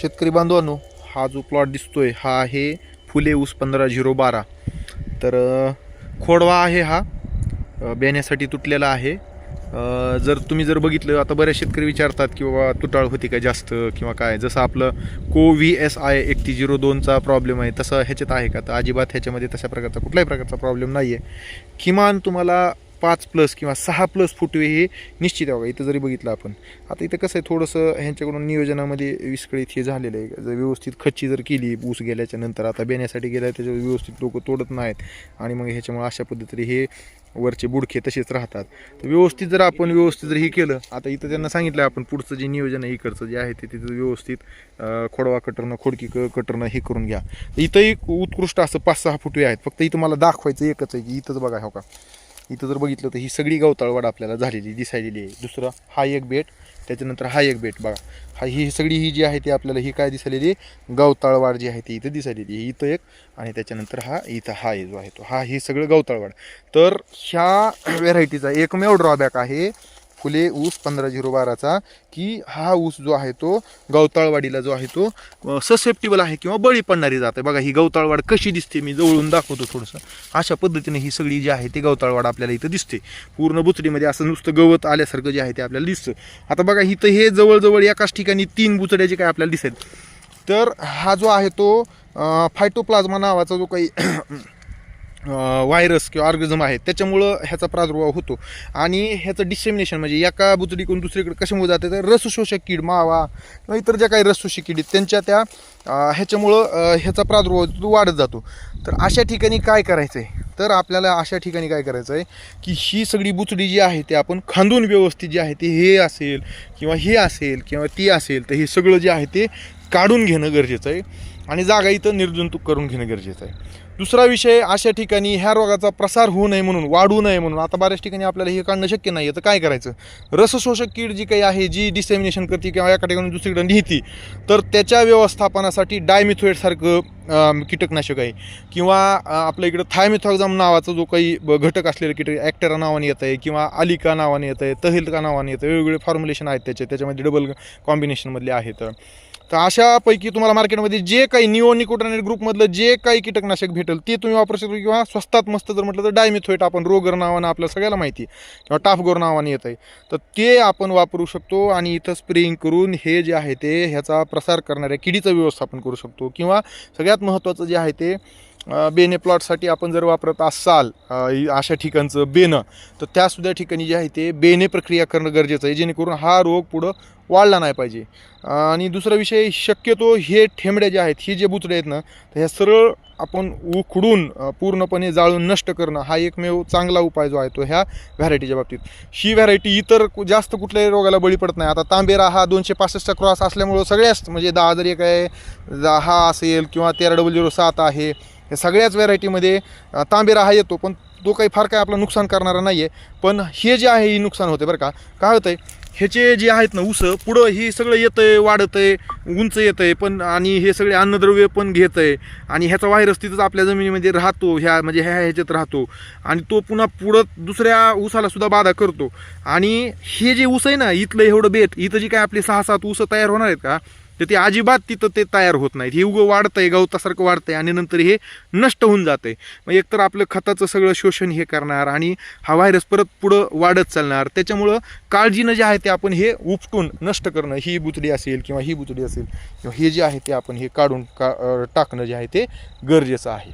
शेतकरी बांधवांनो हा जो प्लॉट दिसतोय हा आहे फुले ऊस पंधरा झिरो बारा. तर खोडवा आहे हा. बेण्यासाठी तुटलेला आहे. जर तुम्ही जर बघितलं आता बऱ्याच शेतकरी विचारतात की बाबा तुटाळ होती का जास्त किंवा काय? जसं आपलं को व्ही एस आय एकटी झिरो दोनचा प्रॉब्लेम आहे तसं ह्याच्यात आहे का? तर अजिबात ह्याच्यामध्ये तशा प्रकारचा कुठल्याही प्रकारचा प्रॉब्लेम नाही आहे किमान तुम्हाला पाच प्लस किंवा सहा प्लस फुटवे हे निश्चित आहे बघा इथं जरी बघितलं आपण. आता इथं कसं आहे थोडंसं ह्यांच्याकडून नियोजनामध्ये विस्कळीत हे झालेलं आहे. जर व्यवस्थित खच्ची जर केली ऊस गेल्याच्यानंतर आता बेण्यासाठी गेल्या त्याच्यावर व्यवस्थित लोक तोडत नाहीत आणि मग ह्याच्यामुळे अशा पद्धतीने हे वरचे बुडखे तसेच राहतात. तर व्यवस्थित जर आपण व्यवस्थित जर हे केलं आता इथं त्यांना सांगितलं आपण पुढचं जे नियोजन आहे इकडचं जे आहे ते तिथं व्यवस्थित खोडवा कटरनं खोडकी क कटरनं हे करून घ्या. इथं एक उत्कृष्ट असं पाच सहा फुटवे आहेत. फक्त इथं मला दाखवायचं एकच आहे की इथंच बघा हो का? इथं जर बघितलं तर ही सगळी गवताळवाड आपल्याला झालेली दिसायलेली आहे. दुसरा हा एक बेट त्याच्यानंतर हा एक बेट बघा. हा ही सगळी ही जी आहे ती आपल्याला ही काय दिसायलेली गवताळवाड जी आहे ती इथं दिसायलेली आहे. इथं एक आणि त्याच्यानंतर हा इथं हा जो आहे तो. हा हे सगळं गवताळवाड. तर ह्या व्हेरायटीचा एकमेव ड्रॉबॅक आहे फुले ऊस पंधरा झिरो बाराचा की हा ऊस जो आहे तो गवताळवाडीला जो आहे तो ससेप्टेबल आहे किंवा बळी पडणारी जात आहे. बघा ही गवताळवाड कशी दिसते मी जवळून दाखवतो थोडंसं. अशा पद्धतीने ही सगळी जी आहे ती गवताळवाड आपल्याला इथं दिसते. पूर्ण बुचडीमध्ये असं नुसतं गवत आल्यासारखं जे आहे ते आपल्याला दिसतं. आता बघा इथं हे जवळजवळ एकाच ठिकाणी तीन बुचड्याचे काय आपल्याला दिसेल तर हा जो आहे तो फायटोप्लाझ्मा नावाचा जो काही व्हायरस किंवा ऑर्गझम आहे त्याच्यामुळं ह्याचा प्रादुर्भाव होतो. आणि ह्याचं डिसेमिनेशन म्हणजे एका बुचडीकडून दुसरीकडे कशामुळे जाते? तर रसशोषक कीड मावा किंवा इतर ज्या काही रसशोषक कीड आहेत त्यांच्या त्या ह्याच्यामुळं ह्याचा प्रादुर्भाव तो वाढत जातो. तर अशा ठिकाणी काय करायचं आहे तर आपल्याला अशा ठिकाणी काय करायचं आहे की ही सगळी बुचडी जी आहे ते आपण खांदून व्यवस्थित जी आहे ते हे असेल किंवा हे असेल किंवा ती असेल तर हे सगळं जे आहे ते काढून घेणं गरजेचं आहे आणि जागा इथं निर्जंतुक करून घेणं गरजेचं आहे. दुसरा विषय अशा ठिकाणी ह्या रोगाचा प्रसार होऊ नये म्हणून वाढू नये म्हणून आता बऱ्याच ठिकाणी आपल्याला हे काढणं शक्य नाही आहे तर काय करायचं? रसशोषक कीड जी काही आहे जी डिसेमिनेशन करते किंवा एका ठिकाणी दुसरीकडे लिहिती तर त्याच्या व्यवस्थापनासाठी डायमिथोएडसारखं कीटकनाशक आहे. किंवा आपल्या इकडं थायमिथॉक्झाम नावाचा जो काही ब- घटक असलेलं कीटक ॲक्टेरा नावाने येत आहे किंवा अलिका नावाने येतं आहे तहिलका नावाने येतं आहे वेगवेगळे फॉर्म्युलेशन आहेत त्याचे त्याच्यामध्ये डबल कॉम्बिनेशनमधले आहेत. तर अशापैकी तुम्हाला मार्केटमध्ये जे काही निओ निकोटानेट ग्रुपमधलं जे काही कीटकनाशक भेटेल ते तुम्ही वापरू शकता किंवा स्वस्तात मस्त जर म्हटलं तर डायमिथोएट आपण रोगर नावानं आपल्या सगळ्याला माहिती आहे. किंवा टाफगोर नावाने येत आहे तर ते आपण वापरू शकतो आणि इथं स्प्रेइंग करून हे जे आहे ते ह्याचा प्रसार करणाऱ्या किडीचं व्यवस्थापन करू शकतो. किंवा सगळ्यात महत्त्वाचं जे आहे ते बेणे बेने प्लॉटसाठी आपण जर वापरत असाल अशा ठिकाणचं बेनं तर त्यासुद्धा ठिकाणी जे आहे ते बेने प्रक्रिया करणं गरजेचं आहे जेणेकरून हा रोग पुढं वाढला नाही पाहिजे. आणि दुसरा विषय शक्यतो हे ठेंबड्या ज्या आहेत ही जे बुचडे आहेत ना तर ह्या सरळ आपण उखडून पूर्णपणे जाळून नष्ट करणं हा एकमेव चांगला उपाय जो आहे तो ह्या व्हॅरायटीच्या बाबतीत. ही व्हॅरायटी इतर कु- जास्त कुठल्याही रोगाला बळी पडत नाही. आता तांबेरा हा दोनशे पासष्टचा क्रॉस असल्यामुळं सगळ्याच म्हणजे दहा जरी काय दहा असेल किंवा तेरा डबल झिरो सात आहे या सगळ्याच व्हरायटीमध्ये तांबेरा हा येतो पण तो काही फार काय आपलं नुकसान करणारा नाही आहे पण हे जे आहे हे नुकसान होते बरं का. काय होतं आहे ह्याचे जे आहेत ना उसं पुढं ही सगळं येतं आहे वाढतं आहे उंच येतं आहे पण आणि हे सगळे अन्नद्रव्य पण घेत आहे आणि ह्याचा व्हायरस तिथंच आपल्या जमिनीमध्ये राहतो ह्या म्हणजे ह्या ह्याच्यात राहतो. आणि तो पुन्हा पुढं दुसऱ्या उसाला सुद्धा बाधा करतो. आणि हे जे ऊस आहे ना इथलं एवढं बेट इथं जी काय आपली सहा सात ऊस तयार होणार आहेत का तर ते अजिबात तिथं ते तयार होत नाहीत. हे उगं वाढतंय गवतासारखं वाढतंय आणि नंतर हे नष्ट होऊन जातंय. मग एकतर आपलं खताचं सगळं शोषण हे करणार आणि हा व्हायरस परत पुढं वाढत चालणार. त्याच्यामुळं काळजीनं जे आहे ते आपण हे उपटून नष्ट करणं ही बुचडी असेल किंवा ही बुचडी असेल किंवा हे जे आहे ते आपण हे काढून का टाकणं जे आहे ते गरजेचं आहे.